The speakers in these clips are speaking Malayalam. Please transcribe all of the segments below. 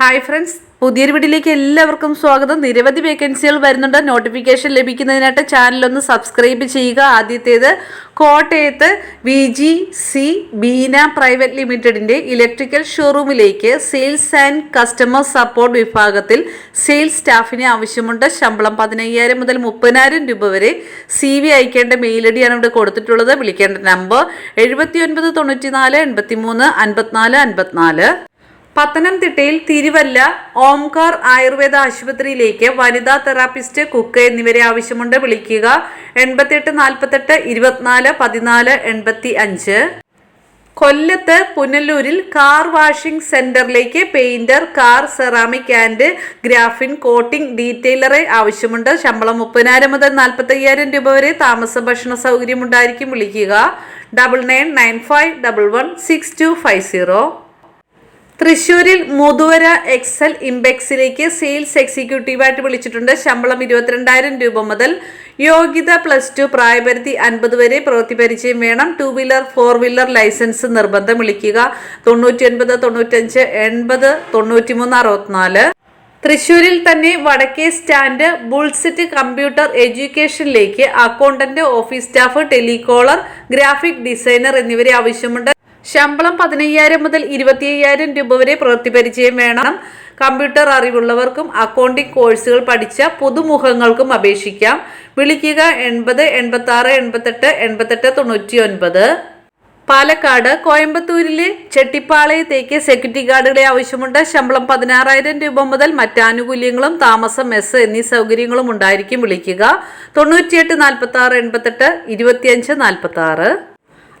ഹായ് ഫ്രണ്ട്സ് പുതിയൊരു വീട്ടിലേക്ക് എല്ലാവർക്കും സ്വാഗതം. നിരവധി വേക്കൻസികൾ വരുന്നുണ്ട്. നോട്ടിഫിക്കേഷൻ ലഭിക്കുന്നതിനായിട്ട് ചാനലൊന്ന് സബ്സ്ക്രൈബ് ചെയ്യുക. ആദ്യത്തേത് കോട്ടയത്ത് V G C Beena private ലിമിറ്റഡിന്റെ ഇലക്ട്രിക്കൽ ഷോറൂമിലേക്ക് സെയിൽസ് ആൻഡ് കസ്റ്റമർ സപ്പോർട്ട് വിഭാഗത്തിൽ സെയിൽസ് സ്റ്റാഫിന് ആവശ്യമുണ്ട്. ശമ്പളം പതിനയ്യായിരം മുതൽ മുപ്പതിനായിരം രൂപ വരെ സി വി അയക്കേണ്ട മെയിൽ ഐ ഡിയാണ് ഇവിടെ കൊടുത്തിട്ടുള്ളത്. വിളിക്കേണ്ട നമ്പർ എഴുപത്തി ഒൻപത് തൊണ്ണൂറ്റി നാല് എൺപത്തി മൂന്ന് അൻപത്തിനാല് അൻപത്തിനാല്. പത്തനംതിട്ടയിൽ തിരുവല്ല ഓംകാർ ആയുർവേദ ആശുപത്രിയിലേക്ക് വനിതാ തെറാപ്പിസ്റ്റ് കുക്ക് എന്നിവരെ ആവശ്യമുണ്ട്. വിളിക്കുക എൺപത്തിയെട്ട് നാൽപ്പത്തെട്ട് ഇരുപത്തിനാല് പതിനാല് എൺപത്തി അഞ്ച് കൊല്ലത്ത് പുനലൂരിൽ കാർ വാഷിംഗ് സെന്ററിലേക്ക് painter car ceramic and graphene coating ഡീറ്റെയിലറെ ആവശ്യമുണ്ട്. ശമ്പളം മുപ്പതിനായിരം മുതൽ നാൽപ്പത്തയ്യായിരം രൂപ വരെ താമസ ഭക്ഷണ സൗകര്യം ഉണ്ടായിരിക്കും വിളിക്കുക double nine nine five double one six two five zero. തൃശൂരിൽ മുതുവര എക്സൽ ഇമ്പെക്സിലേക്ക് സെയിൽസ് എക്സിക്യൂട്ടീവായിട്ട് വിളിച്ചിട്ടുണ്ട്. ശമ്പളം ഇരുപത്തിരണ്ടായിരം രൂപ മുതൽ യോഗ്യത പ്ലസ് ടു പ്രായപരിധി അൻപത് വരെ പ്രവൃത്തി പരിചയം വേണം. Two wheeler four wheeler licence നിർബന്ധം വിളിക്കുക. തൊണ്ണൂറ്റി ഒൻപത് തൊണ്ണൂറ്റഞ്ച് എൺപത് തൊണ്ണൂറ്റിമൂന്ന് അറുപത്തിനാല്. തൃശൂരിൽ തന്നെ വടക്കേ സ്റ്റാൻഡ് ബുൾസിറ്റ് computer എഡ്യൂക്കേഷനിലേക്ക് accountant office staff telecaller graphic designer എന്നിവരെ ആവശ്യമുണ്ട്. ശമ്പളം പതിനയ്യായിരം മുതൽ ഇരുപത്തി അയ്യായിരം രൂപ വരെ പ്രവൃത്തി പരിചയം വേണം. കമ്പ്യൂട്ടർ അറിവുള്ളവർക്കും അക്കൗണ്ടിംഗ് കോഴ്സുകൾ പഠിച്ച പുതുമുഖങ്ങൾക്കും അപേക്ഷിക്കാം. വിളിക്കുക എൺപത് എൺപത്തി ആറ് എൺപത്തെട്ട് എൺപത്തെട്ട് തൊണ്ണൂറ്റി ഒൻപത് പാലക്കാട് കോയമ്പത്തൂരിലെ ചെട്ടിപ്പാളയത്തേക്ക് സെക്യൂരിറ്റി ഗാർഡുകളെ ആവശ്യമുണ്ട്. ശമ്പളം പതിനാറായിരം രൂപ മുതൽ മറ്റ് ആനുകൂല്യങ്ങളും താമസം മെസ്സ് എന്നീ സൗകര്യങ്ങളും ഉണ്ടായിരിക്കും. വിളിക്കുക തൊണ്ണൂറ്റിയെട്ട് നാൽപ്പത്തി ആറ് എൺപത്തെട്ട് ഇരുപത്തിയഞ്ച് നാൽപ്പത്തി ആറ്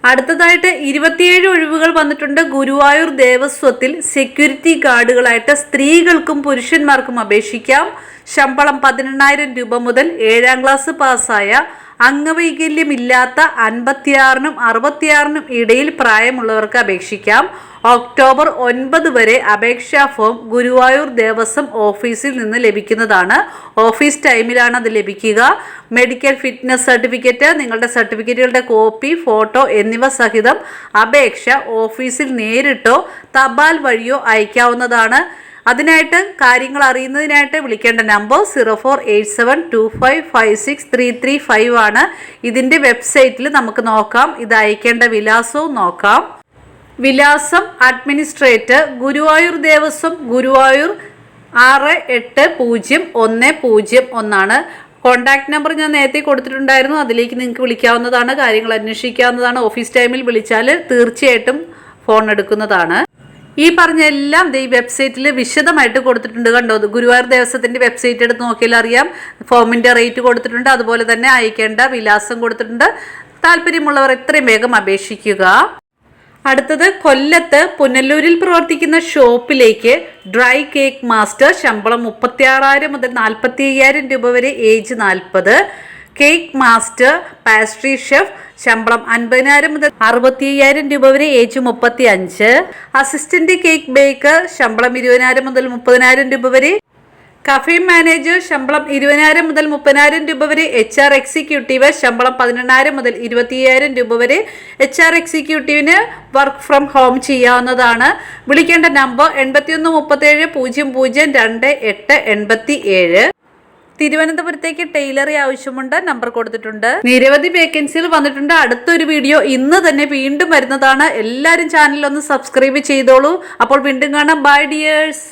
അടുത്തതായിട്ട് ഇരുപത്തിയേഴ് ഒഴിവുകൾ വന്നിട്ടുണ്ട്. ഗുരുവായൂർ ദേവസ്വത്തിൽ സെക്യൂരിറ്റി ഗാർഡുകളായിട്ട് സ്ത്രീകൾക്കും പുരുഷന്മാർക്കും അപേക്ഷിക്കാം. ശമ്പളം പതിനെണ്ണായിരം രൂപ മുതൽ ഏഴാം ക്ലാസ് പാസ്സായ അംഗവൈകല്യമില്ലാത്ത അൻപത്തിയാറിനും അറുപത്തിയാറിനും ഇടയിൽ പ്രായമുള്ളവർക്ക് അപേക്ഷിക്കാം. ഒക്ടോബർ ഒൻപത് വരെ അപേക്ഷാ ഫോം ഗുരുവായൂർ ദേവസ്വം ഓഫീസിൽ നിന്ന് ലഭിക്കുന്നതാണ്. ഓഫീസ് ടൈമിലാണ് അത് ലഭിക്കുക. മെഡിക്കൽ ഫിറ്റ്നസ് സർട്ടിഫിക്കറ്റ് നിങ്ങളുടെ സർട്ടിഫിക്കറ്റുകളുടെ കോപ്പി ഫോട്ടോ എന്നിവ സഹിതം അപേക്ഷ ഓഫീസിൽ നേരിട്ടോ തപാൽ വഴിയോ അയക്കാവുന്നതാണ്. അതിനായിട്ട് കാര്യങ്ങൾ അറിയുന്നതിനായിട്ട് വിളിക്കേണ്ട number zero four eight seven two five five six three three five ആണ്. ഇതിന്റെ വെബ്സൈറ്റിൽ നമുക്ക് നോക്കാം. ഇത് അയക്കേണ്ട വിലാസവും നോക്കാം. വിലാസം അഡ്മിനിസ്ട്രേറ്റർ ഗുരുവായൂർ ദേവസ്വം ഗുരുവായൂർ ആറ് എട്ട് പൂജ്യം ഒന്ന് പൂജ്യം ഒന്നാണ്. കോൺടാക്ട് നമ്പർ ഞാൻ നേരത്തെ കൊടുത്തിട്ടുണ്ടായിരുന്നു. അതിലേക്ക് നിങ്ങൾക്ക് വിളിക്കാവുന്നതാണ്. കാര്യങ്ങൾ അന്വേഷിക്കാവുന്നതാണ്. ഓഫീസ് ടൈമിൽ വിളിച്ചാൽ തീർച്ചയായിട്ടും ഫോൺ എടുക്കുന്നതാണ്. ഈ പറഞ്ഞ എല്ലാം ഈ വെബ്സൈറ്റിൽ വിശദമായിട്ട് കൊടുത്തിട്ടുണ്ട് കണ്ടോ? ഗുരുവായൂർ ദേവസ്വത്തിന്റെ വെബ്സൈറ്റ് എടുത്ത് നോക്കിയാൽ അറിയാം. ഫോമിന്റെ റേറ്റ് കൊടുത്തിട്ടുണ്ട്. അതുപോലെ തന്നെ അയക്കേണ്ട വിലാസം കൊടുത്തിട്ടുണ്ട്. താല്പര്യമുള്ളവർ എത്രയും വേഗം അപേക്ഷിക്കുക. അടുത്തത് കൊല്ലത്ത് പുനലൂരിൽ പ്രവർത്തിക്കുന്ന ഷോപ്പിലേക്ക് ഡ്രൈ കേക്ക് മാസ്റ്റർ ശമ്പളം മുപ്പത്തി ആറായിരം മുതൽ നാൽപ്പത്തി അയ്യായിരം രൂപ വരെ ഏജ് നാൽപ്പത്. കേക്ക് മാസ്റ്റർ പാസ്ട്രി ഷെഫ് ശമ്പളം അൻപതിനായിരം മുതൽ അറുപത്തി അയ്യായിരം രൂപ വരെ ഏജ് മുപ്പത്തി അഞ്ച് അസിസ്റ്റന്റ് കേക്ക് ബേക്കർ ശമ്പളം ഇരുപതിനായിരം മുതൽ മുപ്പതിനായിരം രൂപ വരെ. കഫേ മാനേജർ ശമ്പളം ഇരുപതിനായിരം മുതൽ മുപ്പതിനായിരം രൂപ വരെ. എച്ച് ആർ എക്സിക്യൂട്ടീവ് ശമ്പളം പതിനെണ്ണായിരം മുതൽ ഇരുപത്തിയ്യായിരം രൂപ വരെ. എച്ച് ആർ എക്സിക്യൂട്ടീവിന് വർക്ക് ഫ്രം ഹോം ചെയ്യാവുന്നതാണ്. വിളിക്കേണ്ട നമ്പർ എൺപത്തിയൊന്ന് മുപ്പത്തേഴ് പൂജ്യം പൂജ്യം രണ്ട് എട്ട് എൺപത്തി ഏഴ് തിരുവനന്തപുരത്തേക്ക് ടൈലറി ആവശ്യമുണ്ട് നമ്പർ കൊടുത്തിട്ടുണ്ട്. നിരവധി വേക്കൻസികൾ വന്നിട്ടുണ്ട്. അടുത്തൊരു വീഡിയോ ഇന്ന് തന്നെ വീണ്ടും വരുന്നതാണ്. എല്ലാവരും ചാനൽ ഒന്ന് സബ്സ്ക്രൈബ് ചെയ്തോളൂ. അപ്പോൾ വീണ്ടും കാണാം. By dears